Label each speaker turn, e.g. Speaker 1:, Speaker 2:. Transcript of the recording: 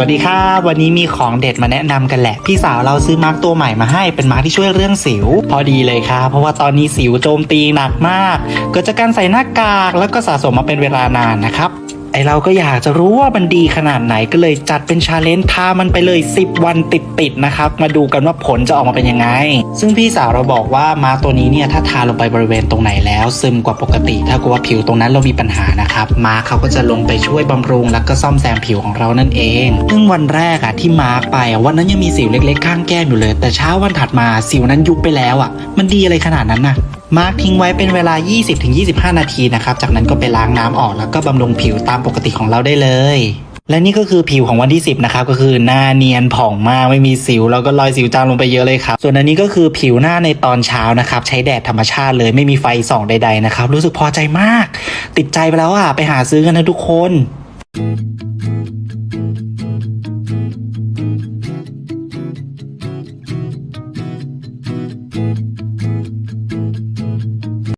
Speaker 1: สวัสดีครับวันนี้มีของเด็ดมาแนะนำกันแหละ พี่สาวเราซื้อมาร์กตัวใหม่มาให้เป็นมาร์กที่ช่วยเรื่องสิว พอดีเลยครับเพราะว่าตอนนี้สิวโจมตีหนักมาก เกิดจากการใส่หน้ากากแล้วก็สะสมมาเป็นเวลานานนะครับ เราก็อยากจะรู้ว่ามันดีขนาดไหนก็เลยจัดเป็นชาเลนจ์ทามันไปเลย 10 วันติดๆนะครับ มาดูกันว่าผลจะออกมาเป็นยังไง ซึ่งพี่สาวเราบอกว่ามาตัวนี้เนี่ยถ้าทาลงไปบริเวณตรงไหนแล้ว ซึมกว่าปกติ ถ้ากลัว่าผิวตรงนั้นเรามีปัญหานะครับมาเขาก็จะลงไปช่วยบำรุงแล้วก็ซ่อมแซมผิวของเรานั่นเองซึ่งวันแรกอะที่มาไปวันนั้นยังมีสิวเล็กๆ ข้างแก้มอยู่เลย แต่เช้าวันถัดมาสิวนั้นยุบไปแล้วอะมันดีอะไรขนาดนั้นน่ะ มาร์คทิ้งไว้เป็นเวลา 20-25 นาทีนะครับ จากนั้นก็ไปล้างน้ำออกแล้วก็บำรุงผิวตามปกติของเราได้เลย และนี่ก็คือผิวของวันที่ 10 นะครับ ก็คือหน้าเนียนผ่องมากไม่มีสิว แล้วก็รอยสิวจางลงไปเยอะเลยครับ ส่วนอันนี้ก็คือผิวหน้าในตอนเช้านะครับ ใช้แดดธรรมชาติเลยไม่มีไฟส่องใด ๆ นะครับ รู้สึกพอใจมาก ติดใจไปแล้วอะไปหาซื้อกันนะทุกคน